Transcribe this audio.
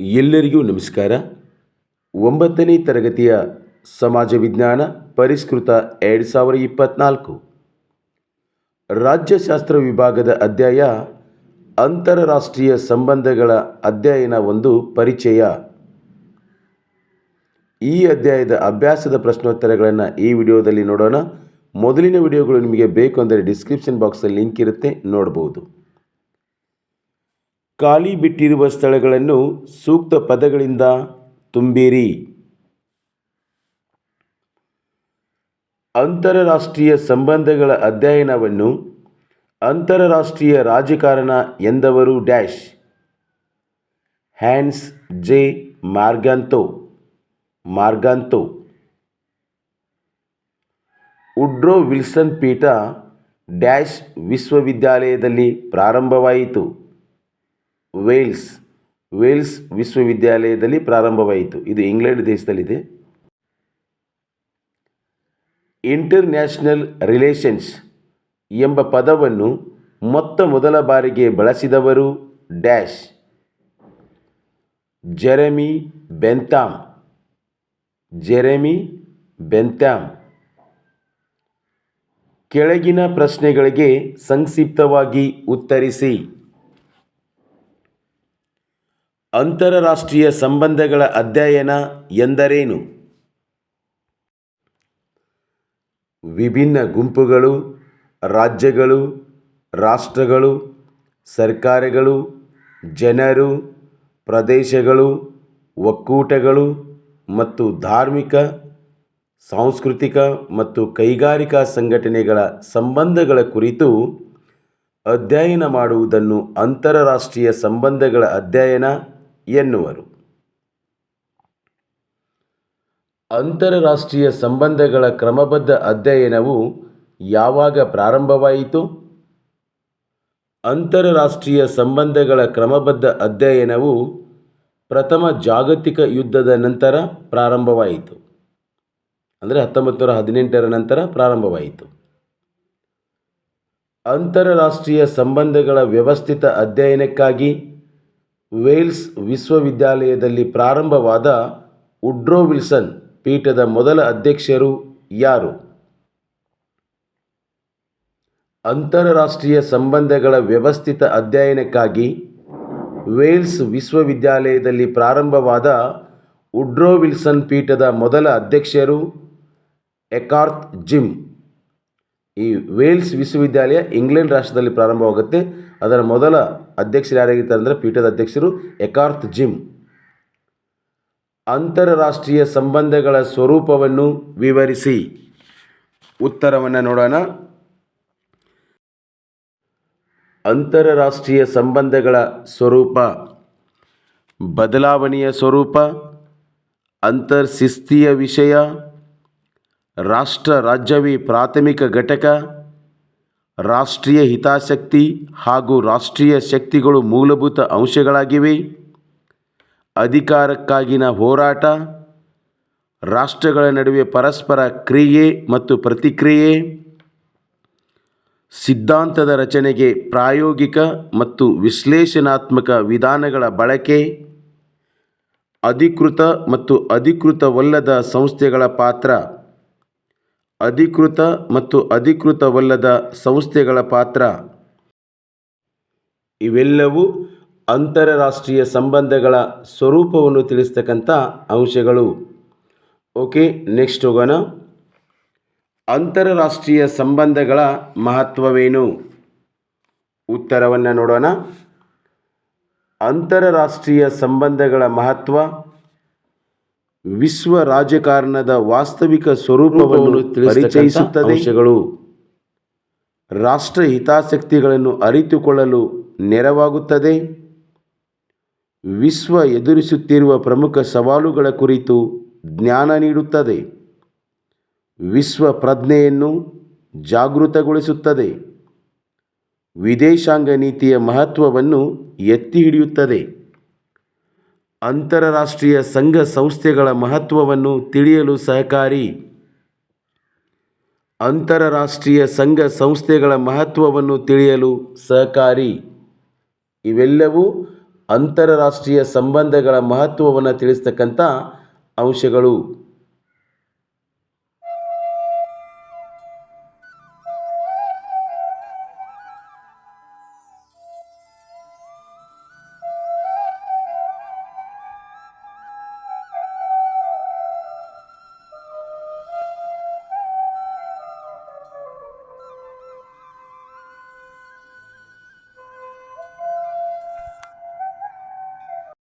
ಎಲ್ಲರಿಗೂ ನಮಸ್ಕಾರ. ಒಂಬತ್ತನೇ ತರಗತಿಯ ಸಮಾಜ ವಿಜ್ಞಾನ ಪರಿಷ್ಕೃತ ಎರಡು ಸಾವಿರ ಇಪ್ಪತ್ತ್ನಾಲ್ಕು ರಾಜ್ಯಶಾಸ್ತ್ರ ವಿಭಾಗದ ಅಧ್ಯಾಯ ಅಂತಾರಾಷ್ಟ್ರೀಯ ಸಂಬಂಧಗಳ ಅಧ್ಯಯನ ಒಂದು ಪರಿಚಯ. ಈ ಅಧ್ಯಾಯದ ಅಭ್ಯಾಸದ ಪ್ರಶ್ನೋತ್ತರಗಳನ್ನು ಈ ವಿಡಿಯೋದಲ್ಲಿ ನೋಡೋಣ. ಮೊದಲಿನ ವಿಡಿಯೋಗಳು ನಿಮಗೆ ಬೇಕು ಅಂದರೆ ಡಿಸ್ಕ್ರಿಪ್ಷನ್ ಬಾಕ್ಸಲ್ಲಿ ಲಿಂಕ್ ಇರುತ್ತೆ, ನೋಡ್ಬೋದು. ಖಾಲಿ ಬಿಟ್ಟಿರುವ ಸ್ಥಳಗಳನ್ನು ಸೂಕ್ತ ಪದಗಳಿಂದ ತುಂಬಿರಿ. ಅಂತಾರಾಷ್ಟ್ರೀಯ ಸಂಬಂಧಗಳ ಅಧ್ಯಯನವನ್ನು ಅಂತಾರಾಷ್ಟ್ರೀಯ ರಾಜಕಾರಣ ಎಂದವರು dash. Hans J. Morgenthau. Morgenthau. Woodrow Wilson ಪೀಠ ಡ್ಯಾಶ್ ವಿಶ್ವವಿದ್ಯಾಲಯದಲ್ಲಿ ಪ್ರಾರಂಭವಾಯಿತು. ವೇಲ್ಸ್ ವೇಲ್ಸ್ ವಿಶ್ವವಿದ್ಯಾಲಯದಲ್ಲಿ ಪ್ರಾರಂಭವಾಯಿತು. ಇದು ಇಂಗ್ಲೆಂಡ್ ದೇಶದಲ್ಲಿದೆ. ಇಂಟರ್ನ್ಯಾಷನಲ್ ರಿಲೇಷನ್ಸ್ ಎಂಬ ಪದವನ್ನು ಮೊತ್ತ ಮೊದಲ ಬಾರಿಗೆ ಬಳಸಿದವರು dash, Jeremy Bentham Jeremy Bentham ಕೆಳಗಿನ ಪ್ರಶ್ನೆಗಳಿಗೆ ಸಂಕ್ಷಿಪ್ತವಾಗಿ ಉತ್ತರಿಸಿ. ಅಂತಾರಾಷ್ಟ್ರೀಯ ಸಂಬಂಧಗಳ ಅಧ್ಯಯನ ಎಂದರೇನು? ವಿಭಿನ್ನ ಗುಂಪುಗಳು, ರಾಜ್ಯಗಳು, ರಾಷ್ಟ್ರಗಳು, ಸರ್ಕಾರಗಳು, ಜನರು, ಪ್ರದೇಶಗಳು, ಒಕ್ಕೂಟಗಳು ಮತ್ತು ಧಾರ್ಮಿಕ, ಸಾಂಸ್ಕೃತಿಕ ಮತ್ತು ಕೈಗಾರಿಕಾ ಸಂಘಟನೆಗಳ ಸಂಬಂಧಗಳ ಕುರಿತು ಅಧ್ಯಯನ ಮಾಡುವುದನ್ನು ಅಂತರರಾಷ್ಟ್ರೀಯ ಸಂಬಂಧಗಳ ಅಧ್ಯಯನ ಎನ್ನುವರು. ಅಂತಾರಾಷ್ಟ್ರೀಯ ಸಂಬಂಧಗಳ ಕ್ರಮಬದ್ಧ ಅಧ್ಯಯನವು ಯಾವಾಗ ಪ್ರಾರಂಭವಾಯಿತು? ಅಂತಾರಾಷ್ಟ್ರೀಯ ಸಂಬಂಧಗಳ ಕ್ರಮಬದ್ಧ ಅಧ್ಯಯನವು ಪ್ರಥಮ ಜಾಗತಿಕ ಯುದ್ಧದ ನಂತರ ಪ್ರಾರಂಭವಾಯಿತು. ಅಂದರೆ ಹತ್ತೊಂಬತ್ತು ನೂರ ಹದಿನೆಂಟರ ನಂತರ ಪ್ರಾರಂಭವಾಯಿತು. ಅಂತಾರಾಷ್ಟ್ರೀಯ ಸಂಬಂಧಗಳ ವ್ಯವಸ್ಥಿತ ಅಧ್ಯಯನಕ್ಕಾಗಿ ವೇಲ್ಸ್ ವಿಶ್ವವಿದ್ಯಾಲಯದಲ್ಲಿ ಪ್ರಾರಂಭವಾದ ಉಡ್ರೋ ವಿಲ್ಸನ್ ಪೀಠದ ಮೊದಲ ಅಧ್ಯಕ್ಷರು ಯಾರು? ಅಂತಾರಾಷ್ಟ್ರೀಯ ಸಂಬಂಧಗಳ ವ್ಯವಸ್ಥಿತ ಅಧ್ಯಯನಕ್ಕಾಗಿ ವೇಲ್ಸ್ ವಿಶ್ವವಿದ್ಯಾಲಯದಲ್ಲಿ ಪ್ರಾರಂಭವಾದ ಉಡ್ರೋ ವಿಲ್ಸನ್ ಪೀಠದ ಮೊದಲ ಅಧ್ಯಕ್ಷರು ಎಕಾರ್ತ್ ಜಿಮ್. ಈ ವೇಲ್ಸ್ ವಿಶ್ವವಿದ್ಯಾಲಯ ಇಂಗ್ಲೆಂಡ್ ರಾಷ್ಟ್ರದಲ್ಲಿ ಪ್ರಾರಂಭವಾಗುತ್ತೆ. ಅದರ ಮೊದಲ ಅಧ್ಯಕ್ಷರು ಯಾರಾಗಿರ್ತಾರೆ ಅಂದರೆ ಪೀಠದ ಅಧ್ಯಕ್ಷರು ಎಕಾರ್ಥ್ ಜಿಮ್. ಅಂತಾರಾಷ್ಟ್ರೀಯ ಸಂಬಂಧಗಳ ಸ್ವರೂಪವನ್ನು ವಿವರಿಸಿ. ಉತ್ತರವನ್ನು ನೋಡೋಣ. ಅಂತಾರಾಷ್ಟ್ರೀಯ ಸಂಬಂಧಗಳ ಸ್ವರೂಪ. ಬದಲಾವಣೆಯ ಸ್ವರೂಪ. ಅಂತರ್ಶಿಸ್ತೀಯ ವಿಷಯ. ರಾಷ್ಟ್ರ ರಾಜ್ಯವೇ ಪ್ರಾಥಮಿಕ ಘಟಕ, ರಾಷ್ಟ್ರೀಯ ಹಿತಾಸಕ್ತಿ ಹಾಗೂ ರಾಷ್ಟ್ರೀಯ ಶಕ್ತಿಗಳು ಮೂಲಭೂತ ಅಂಶಗಳಾಗಿವೆ. ಅಧಿಕಾರಕ್ಕಾಗಿನ ಹೋರಾಟ, ರಾಷ್ಟ್ರಗಳ ನಡುವೆ ಪರಸ್ಪರ ಕ್ರಿಯೆ ಮತ್ತು ಪ್ರತಿಕ್ರಿಯೆ, ಸಿದ್ಧಾಂತದ ರಚನೆಗೆ ಪ್ರಾಯೋಗಿಕ ಮತ್ತು ವಿಶ್ಲೇಷಣಾತ್ಮಕ ವಿಧಾನಗಳ ಬಳಕೆ, ಅಧಿಕೃತ ಮತ್ತು ಅಧಿಕೃತವಲ್ಲದ ಸಂಸ್ಥೆಗಳ ಪಾತ್ರ ಅಧಿಕೃತ ಮತ್ತು ಅಧಿಕೃತವಲ್ಲದ ಸಂಸ್ಥೆಗಳ ಪಾತ್ರ. ಇವೆಲ್ಲವೂ ಅಂತಾರಾಷ್ಟ್ರೀಯ ಸಂಬಂಧಗಳ ಸ್ವರೂಪವನ್ನು ತಿಳಿಸ್ತಕ್ಕಂಥ ಅಂಶಗಳು. ಓಕೆ, ನೆಕ್ಸ್ಟ್ ಹೋಗೋಣ. ಅಂತಾರಾಷ್ಟ್ರೀಯ ಸಂಬಂಧಗಳ ಮಹತ್ವವೇನು? ಉತ್ತರವನ್ನು ನೋಡೋಣ. ಅಂತಾರಾಷ್ಟ್ರೀಯ ಸಂಬಂಧಗಳ ಮಹತ್ವ ವಿಶ್ವ ರಾಜಕಾರಣದ ವಾಸ್ತವಿಕ ಸ್ವರೂಪವನ್ನು ಪರಿಚಯಿಸುತ್ತದೆ. ರಾಷ್ಟ್ರ ಹಿತಾಸಕ್ತಿಗಳನ್ನು ಅರಿತುಕೊಳ್ಳಲು ನೆರವಾಗುತ್ತದೆ. ವಿಶ್ವ ಎದುರಿಸುತ್ತಿರುವ ಪ್ರಮುಖ ಸವಾಲುಗಳ ಕುರಿತು ಜ್ಞಾನ ನೀಡುತ್ತದೆ. ವಿಶ್ವ ಪ್ರಜ್ಞೆಯನ್ನು ಜಾಗೃತಗೊಳಿಸುತ್ತದೆ. ವಿದೇಶಾಂಗ ನೀತಿಯ ಮಹತ್ವವನ್ನು ಎತ್ತಿ ಹಿಡಿಯುತ್ತದೆ. ಅಂತಾರಾಷ್ಟ್ರೀಯ ಸಂಘ ಸಂಸ್ಥೆಗಳ ಮಹತ್ವವನ್ನು ತಿಳಿಯಲು ಸಹಕಾರಿ. ಅಂತರರಾಷ್ಟ್ರೀಯ ಸಂಘ ಸಂಸ್ಥೆಗಳ ಮಹತ್ವವನ್ನು ತಿಳಿಯಲು ಸಹಕಾರಿ. ಇವೆಲ್ಲವೂ ಅಂತರರಾಷ್ಟ್ರೀಯ ಸಂಬಂಧಗಳ ಮಹತ್ವವನ್ನು ತಿಳಿಸ್ತಕ್ಕಂಥ ಅಂಶಗಳು.